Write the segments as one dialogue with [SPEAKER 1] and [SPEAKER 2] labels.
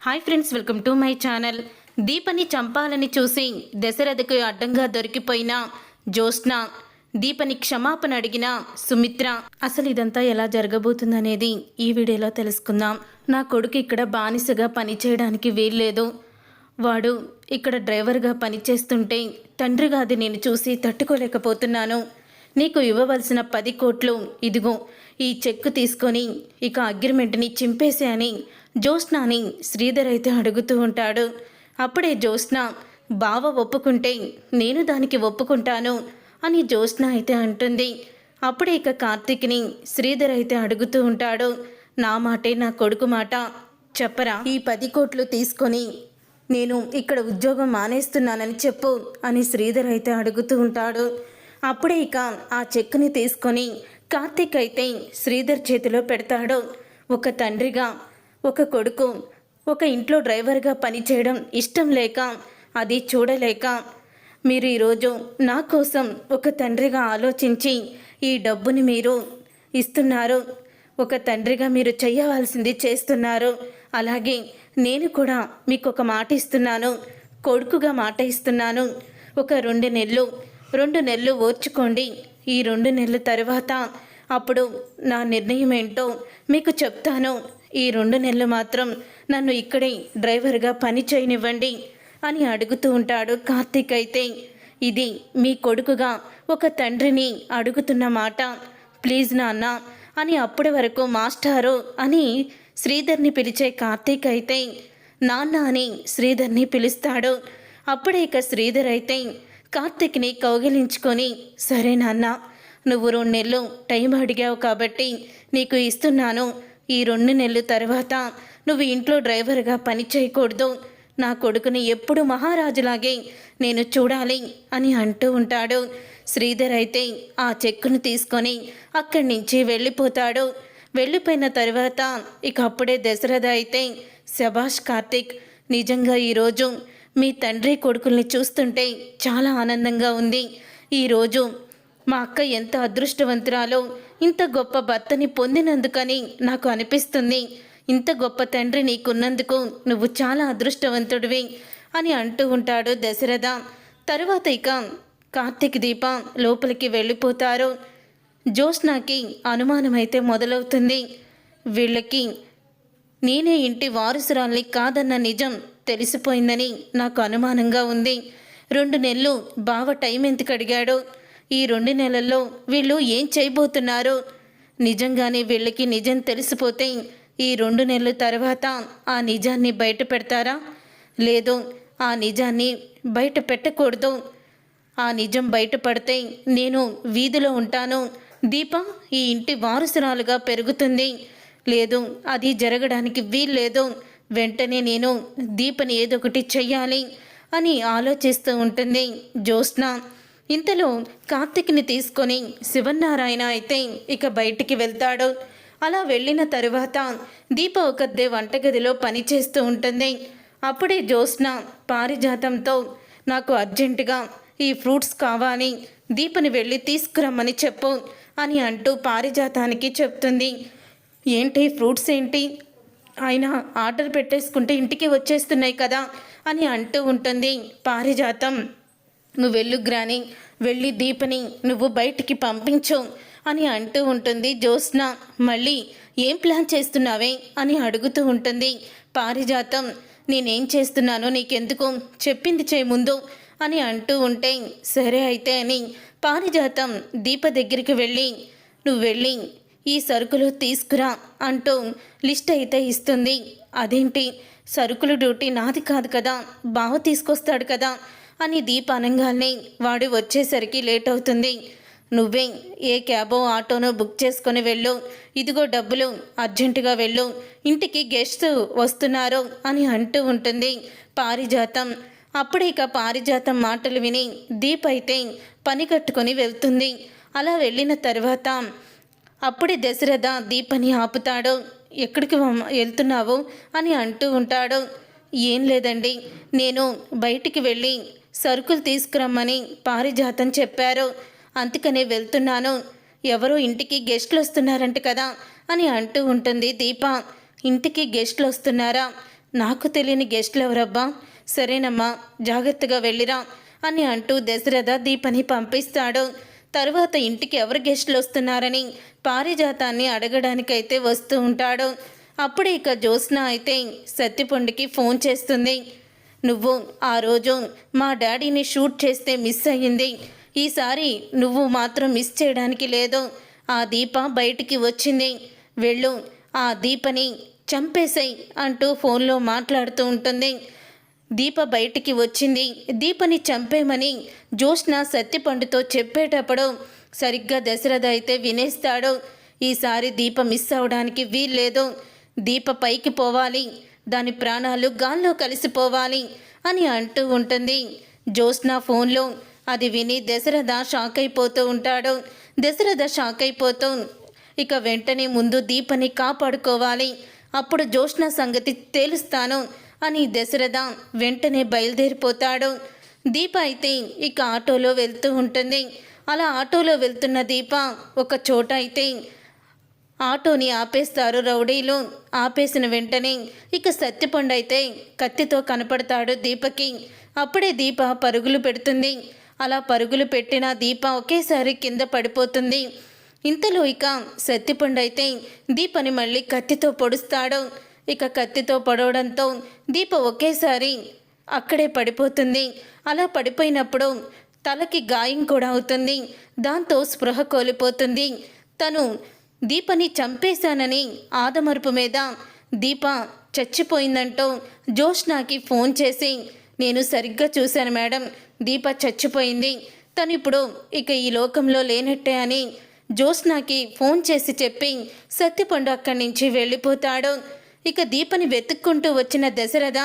[SPEAKER 1] Hi friends welcome to my channel. దీపని చంపాలని చూసి దశరథకు అడ్డంగా దొరికిపోయిన జ్యోత్స్న దీపని క్షమాపణ అడిగిన సుమిత్ర అసలు ఇదంతా ఎలా జరగబోతుందనేది ఈ వీడియోలో తెలుసుకుందాం. నా కొడుకు ఇక్కడ బానిసగా పనిచేయడానికి వీల్లేదు. వాడు ఇక్కడ డ్రైవర్గా పనిచేస్తుంటే తండ్రిగా అది నేను చూసి తట్టుకోలేకపోతున్నాను. నీకు ఇవ్వవలసిన పది కోట్లు ఇదిగో ఈ చెక్కు తీసుకొని ఇక అగ్రిమెంట్ని చింపేసే అని జ్యోత్స్నాని శ్రీధర్ అయితే అడుగుతూ ఉంటాడు అప్పుడే జ్యోత్స్న బావ ఒప్పుకుంటే నేను దానికి ఒప్పుకుంటాను అని జ్యోత్స్న అయితే అంటుంది. అప్పుడే ఇక కార్తీక్ని శ్రీధర్ అయితే అడుగుతూ ఉంటాడు నా మాటే నా కొడుకు మాట చెప్పరా? ఈ పది కోట్లు తీసుకొని నేను ఇక్కడ ఉద్యోగం మానేస్తున్నానని చెప్పు అని శ్రీధర్ అయితే అడుగుతూ ఉంటాడు. అప్పుడే ఇక ఆ చెక్ని తీసుకొని కార్తీక్ అయితే శ్రీధర్ చేతిలో పెడతాడు. ఒక తండ్రిగా ఒక కొడుకు ఒక ఇంట్లో డ్రైవర్గా పనిచేయడం ఇష్టం లేక అది చూడలేక మీరు ఈరోజు నా కోసం ఒక తండ్రిగా ఆలోచించి ఈ డబ్బుని మీరు ఇస్తున్నారు. ఒక తండ్రిగా మీరు చేయవలసింది చేస్తున్నారు. అలాగే నేను కూడా మీకు ఒక మాట ఇస్తున్నాను కొడుకుగా మాట ఇస్తున్నాను. ఒక రెండు నెలలు రెండు నెలలు ఓర్చుకోండి. ఈ రెండు నెలల తర్వాత అప్పుడు నా నిర్ణయం ఏంటో మీకు చెప్తాను. ఈ రెండు నెలలు మాత్రం నన్ను ఇక్కడే డ్రైవర్గా పని చేయనివ్వండి అని అడుగుతూ ఉంటాడు కార్తీక్ అయితే. ఇది మీ కొడుకుగా ఒక తండ్రిని అడుగుతున్న మాట. ప్లీజ్ నాన్న అని అప్పటి వరకు మాస్టారు అని శ్రీధర్ని పిలిచే కార్తీక్ అయితే. నాన్న అని శ్రీధర్ని పిలుస్తాడు. అప్పుడే ఇక శ్రీధర్ అయితే కార్తీక్ని కౌగిలించుకొని సరే నాన్న నువ్వు రెండు నెలలు టైం అడిగావు కాబట్టి నీకు ఇస్తున్నాను. ఈ రెండు నెలల తర్వాత నువ్వు ఇంట్లో డ్రైవర్గా పని చేయకూడదు. నా కొడుకుని ఎప్పుడు మహారాజులాగే నేను చూడాలి అని అంటూ ఉంటాడు. శ్రీధర్ అయితే ఆ చెక్కును తీసుకొని అక్కడి నుంచి వెళ్ళిపోతాడు. వెళ్ళిపోయిన తర్వాత ఇక అప్పుడే దశరథ అయితే శభాష్ కార్తిక్ నిజంగా ఈరోజు మీ తండ్రి కొడుకుల్ని చూస్తుంటే చాలా ఆనందంగా ఉంది. ఈరోజు మా అక్క ఎంత అదృష్టవంతురాలో ఇంత గొప్ప భర్తని పొందినందుకని నాకు అనిపిస్తుంది. ఇంత గొప్ప తండ్రి నీకున్నందుకు నువ్వు చాలా అదృష్టవంతుడివి అని అంటూ ఉంటాడు దశరథ. తరువాత ఇక కార్తీక్ దీప లోపలికి వెళ్ళిపోతారు. జ్యోత్స్నాకి అనుమానమైతే మొదలవుతుంది. వీళ్ళకి నేనే ఇంటి వారసురాల్ని కాదన్న నిజం తెలిసిపోయిందని నాకు అనుమానంగా ఉంది. రెండు నెలలు బావ టైం ఎందుకు అడిగాడు? ఈ రెండు నెలల్లో వీళ్ళు ఏం చేయబోతున్నారో? నిజంగానే వీళ్ళకి నిజం తెలిసిపోతే ఈ రెండు నెలల తర్వాత ఆ నిజాన్ని బయట పెడతారా? లేదు ఆ నిజాన్ని బయట పెట్టకూడదు. ఆ నిజం బయటపడితే నేను వీధిలో ఉంటాను. దీప ఈ ఇంటి వారసురాలుగా పెరుగుతుంది. లేదు అది జరగడానికి వీల్లేదు. వెంటనే నేను దీపని ఏదో ఒకటి చెయ్యాలి అని ఆలోచిస్తూ ఉంటుంది జ్యోత్స్న. ఇంతలో కార్తిక్ని తీసుకొని శివనారాయణ అయితే ఇక బయటికి వెళ్తాడు. అలా వెళ్ళిన తరువాత దీప ఒకదే వంటగదిలో పనిచేస్తూ ఉంటుంది. అప్పుడే జ్యోత్స్న పారిజాతంతో నాకు అర్జెంటుగా ఈ ఫ్రూట్స్ కావాలి దీపని వెళ్ళి తీసుకురమ్మని చెప్పు అని అంటూ పారిజాతానికి చెప్తుంది. ఏంటి ఫ్రూట్స్ ఏంటి? ఆయన ఆర్డర్ పెట్టేసుకుంటే ఇంటికి వచ్చేస్తున్నాయి కదా అని అంటూ ఉంటుంది పారిజాతం. నువ్వు వెళ్ళు గ్రాని వెళ్ళి దీపని నువ్వు బయటికి పంపించు అని అంటూ ఉంటుంది జ్యోత్స్న. మళ్ళీ ఏం ప్లాన్ చేస్తున్నావే? అని అడుగుతూ ఉంటుంది. పారిజాతం నేనేం చేస్తున్నానో నీకెందుకు? చెప్పింది చేయ ముందు అని అంటూ ఉంటే సరే అయితే అని. పారిజాతం దీప దగ్గరికి వెళ్ళి నువ్వు వెళ్ళి ఈ సరుకులు తీసుకురా అంటూ లిస్ట్ అయితే ఇస్తుంది. అదేంటి? సరుకులు డ్యూటీ నాది కాదు కదా బావ తీసుకొస్తాడు కదా అని దీప అనగానే వాడు వచ్చేసరికి లేట్ అవుతుంది. నువ్వే ఏ క్యాబో ఆటోనో బుక్ చేసుకొని వెళ్ళు. ఇదిగో డబ్బులు అర్జెంటుగా వెళ్ళు. ఇంటికి గెస్ట్ వస్తున్నారు అని అంటూ ఉంటుంది పారిజాతం. అప్పుడే ఇక పారిజాతం మాటలు విని దీప్ అయితే పని కట్టుకొని వెళ్తుంది. అలా వెళ్ళిన తర్వాత అప్పుడే దశరథ దీపని ఆపుతాడు. ఎక్కడికి వెళ్తున్నావు? అని అంటూ ఉంటాడు. ఏం లేదండి. నేను బయటికి వెళ్ళి సరుకులు తీసుకురమ్మని పారిజాతం చెప్పారు. అందుకనే వెళ్తున్నాను. ఎవరో ఇంటికి గెస్ట్లు వస్తున్నారంట కదా అని అంటూ ఉంటుంది దీప. ఇంటికి గెస్ట్లు వస్తున్నారా? నాకు తెలియని గెస్ట్లు ఎవరబ్బా? సరేనమ్మా జాగ్రత్తగా వెళ్ళిరా అని అంటూ దశరథ దీపని పంపిస్తాడు. తరువాత ఇంటికి ఎవరు గెస్టులు వస్తున్నారని పారిజాతాన్ని అడగడానికైతే వస్తూ ఉంటాడు. అప్పుడే ఇక జ్యోత్స్న అయితే సత్తిపొండికి ఫోన్ చేస్తుంది. నువ్వు ఆ రోజు మా డాడీని షూట్ చేస్తే మిస్ అయ్యింది. ఈసారి నువ్వు మాత్రం మిస్ చేయడానికి లేదు. ఆ దీప బయటికి వచ్చింది. వెళ్ళు ఆ దీపని చంపేసాయి అంటూ ఫోన్లో మాట్లాడుతూ ఉంటుంది. దీప బయటికి వచ్చింది. దీపని చంపేమని జ్యోష్న సత్యపండుతో చెప్పేటప్పుడు సరిగ్గా దశరథ అయితే వినేస్తాడు. ఈసారి దీప మిస్ అవడానికి వీల్లేదు. దీప పైకి పోవాలి. దాని ప్రాణాలు గాల్లో కలిసిపోవాలి అని అంటూ ఉంటుంది. జ్యోత్స్న ఫోన్లో అది విని దశరథ షాక్ అయిపోతూ ఉంటాడు. దశరథ షాక్ అయిపోతూ ఇక వెంటనే ముందు దీపని కాపాడుకోవాలి. అప్పుడు జ్యోత్స్న సంగతి తేలుస్తాను అని దశరథ వెంటనే బయలుదేరిపోతాడు. దీప అయితే ఇక ఆటోలో వెళ్తూ ఉంటుంది. అలా ఆటోలో వెళ్తున్న దీప ఒక చోట అయితే ఆటోని ఆపేస్తారు. రౌడీలు ఆపేసిన వెంటనే ఇక సత్యపండు అయితే కత్తితో కనపడతాడు దీపకి. అప్పుడే దీప పరుగులు పెడుతుంది. అలా పరుగులు పెట్టిన దీప ఒకేసారి కింద పడిపోతుంది. ఇంతలో ఇక సత్యపండు అయితే దీపని మళ్ళీ కత్తితో పొడుస్తాడు. ఇక కత్తితో పొడవడంతో దీప ఒకేసారి అక్కడే పడిపోతుంది. అలా పడిపోయినప్పుడు తలకి గాయం కూడా అవుతుంది. దాంతో స్పృహ కోల్పోతుంది. తను దీపని చంపేశానని ఆదమరుపు మీద దీప చచ్చిపోయిందంటూ జోష్నాకి ఫోన్ చేసి నేను సరిగ్గా చూశాను మేడం దీప చచ్చిపోయింది. తను ఇప్పుడు ఇక ఈ లోకంలో లేనట్టే అని జోస్నాకి ఫోన్ చేసి చెప్పి సత్యపండు అక్కడి నుంచి వెళ్ళిపోతాడు. ఇక దీపని వెతుక్కుంటూ వచ్చిన దశరథ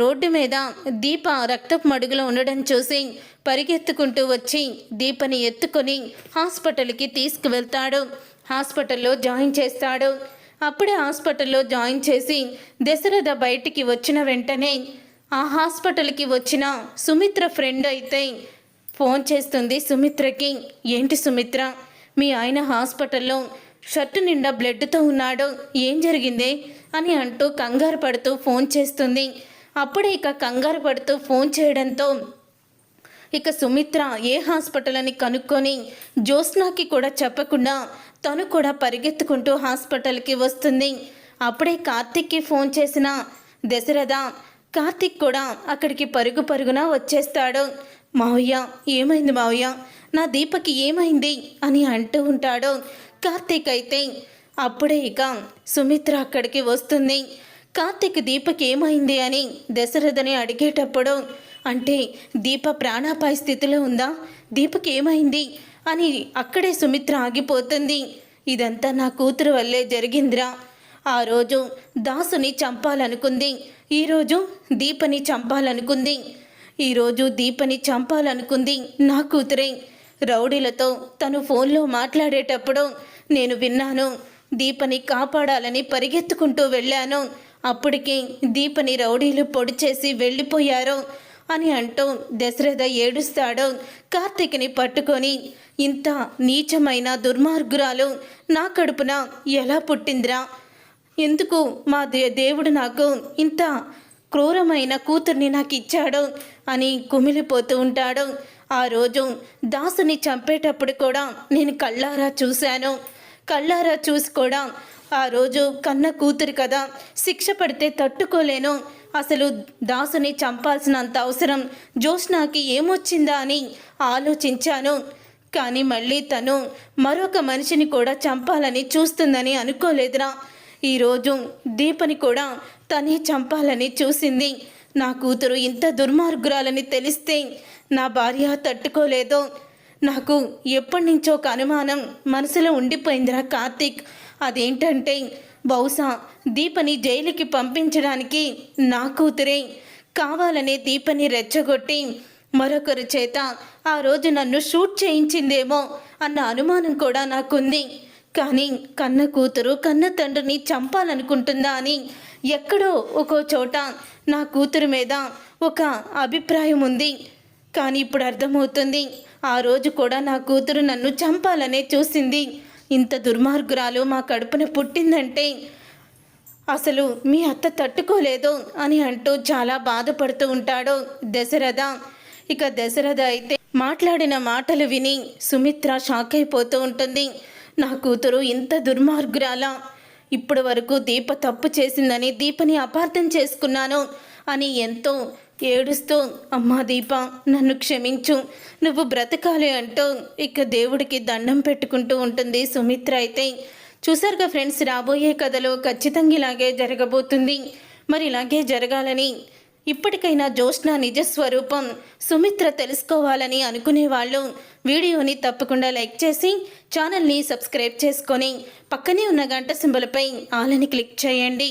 [SPEAKER 1] రోడ్డు మీద దీప రక్తపు మడుగులో ఉండడం చూసి పరిగెత్తుకుంటూ వచ్చి దీపని ఎత్తుకొని హాస్పిటల్కి తీసుకువెళ్తాడు. హాస్పిటల్లో జాయిన్ చేస్తాడు. అప్పుడే హాస్పిటల్లో జాయిన్ చేసి దశరథ బయటికి వచ్చిన వెంటనే ఆ హాస్పిటల్కి వచ్చిన సుమిత్ర ఫ్రెండ్ అయితే ఫోన్ చేస్తుంది సుమిత్రకి ఏంటి సుమిత్ర? మీ ఆయన హాస్పిటల్లో షర్టు నిండా బ్లడ్తో ఉన్నాడు. ఏం జరిగింది? అని అంటూ కంగారు పడుతూ ఫోన్ చేస్తుంది. అప్పుడే ఇక కంగారు పడుతూ ఫోన్ చేయడంతో ఇక సుమిత్ర ఏ హాస్పిటల్ అని కనుక్కొని జ్యోత్స్నాకి కూడా చెప్పకుండా తను కూడా పరిగెత్తుకుంటూ హాస్పిటల్కి వస్తుంది. అప్పుడే కార్తిక్కి ఫోన్ చేసిన దశరథ కార్తిక్ కూడా అక్కడికి పరుగు పరుగున వచ్చేస్తాడు. మావయ్య ఏమైంది మావయ్య? నా దీపకి ఏమైంది? అని అంటూ ఉంటాడు. కార్తీక్ అయితే అప్పుడే ఇక సుమిత్ర అక్కడికి వస్తుంది. కార్తీక్ దీపకి ఏమైంది అని దశరథని అడిగేటప్పుడు అంటే దీప ప్రాణాపాయ స్థితిలో ఉందా? దీపకి ఏమైంది? అని అక్కడే సుమిత్ర ఆగిపోతుంది. ఇదంతా నా కూతురు వల్లే జరిగిందిరా. ఆ రోజు దాసుని చంపాలనుకుంది. ఈరోజు దీపని చంపాలనుకుంది. ఈరోజు దీపని చంపాలనుకుంది నా కూతురే. రౌడీలతో తను ఫోన్లో మాట్లాడేటప్పుడు నేను విన్నాను దీపని కాపాడాలని పరిగెత్తుకుంటూ వెళ్ళాను. అప్పటికి దీపని రౌడీలు పొడిచేసి వెళ్ళిపోయారు. అని అంటూ దశరథ ఏడుస్తాడు. కార్తీక్ని పట్టుకొని ఇంత నీచమైన దుర్మార్గురాలు నా కడుపున ఎలా పుట్టిందిరా? ఎందుకు మా దే దేవుడు నాకు ఇంత క్రూరమైన కూతుర్ని నాకు ఇచ్చాడు అని కుమిలిపోతూ ఉంటాడు. ఆ రోజు దాసుని చంపేటప్పుడు కూడా నేను కళ్ళారా చూశాను. కళ్ళారా చూసి కూడా ఆ రోజు కన్న కూతురు కదా శిక్ష పడితే తట్టుకోలేను. అసలు దాసుని చంపాల్సినంత అవసరం జోష్నాకి ఏమొచ్చిందా అని ఆలోచించాను. కానీ మళ్ళీ తను మరొక మనిషిని కూడా చంపాలని చూస్తుందని అనుకోలేదురా. ఈరోజు దీపని కూడా తనే చంపాలని చూసింది. నా కూతురు ఇంత దుర్మార్గురాలని తెలిస్తే నా భార్య తట్టుకోలేదో. నాకు ఎప్పటి నుంచో ఒక అనుమానం మనసులో ఉండిపోయిందిరా కార్తీక్. అదేంటంటే బహుశా దీపని జైలుకి పంపించడానికి నా కూతురే కావాలనే దీపని రెచ్చగొట్టి మరొకరి చేత ఆ రోజు నన్ను షూట్ చేయించిందేమో అన్న అనుమానం కూడా నాకుంది. కానీ కన్న కూతురు కన్న తండ్రిని చంపాలనుకుంటుందా అని ఎక్కడో ఒక్కో చోట నా కూతురు మీద ఒక అభిప్రాయం ఉంది. కానీ ఇప్పుడు అర్థమవుతుంది ఆ రోజు కూడా నా కూతురు నన్ను చంపాలనే చూసింది. ఇంత దుర్మార్గురాలు మా కడుపున పుట్టిందంటే అసలు మీ అత్త తట్టుకోలేదు అని అంటూ చాలా బాధపడుతూ ఉంటాడు దశరథ. ఇక దశరథ అయితే మాట్లాడిన మాటలు విని సుమిత్ర షాక్ అయిపోతూ ఉంటుంది. నా కూతురు ఇంత దుర్మార్గురాలా? ఇప్పటి వరకు దీప తప్పు చేసిందని దీపని అపార్థం చేసుకున్నాను అని ఎంతో ఏడుస్తూ అమ్మా దీప నన్ను క్షమించు. నువ్వు బ్రతకాలి అంటూ ఇక దేవుడికి దండం పెట్టుకుంటూ ఉంటుంది సుమిత్ర అయితే. చూసారుగా ఫ్రెండ్స్ రాబోయే కథలో ఖచ్చితంగా ఇలాగే జరగబోతుంది. మరి ఇలాగే జరగాలని ఇప్పటికైనా జోష్న నిజ స్వరూపం సుమిత్ర తెలుసుకోవాలని అనుకునే వాళ్ళు వీడియోని తప్పకుండా లైక్ చేసి ఛానల్ని సబ్స్క్రైబ్ చేసుకొని పక్కనే ఉన్న గంట సింబలపై ఆలని క్లిక్ చేయండి.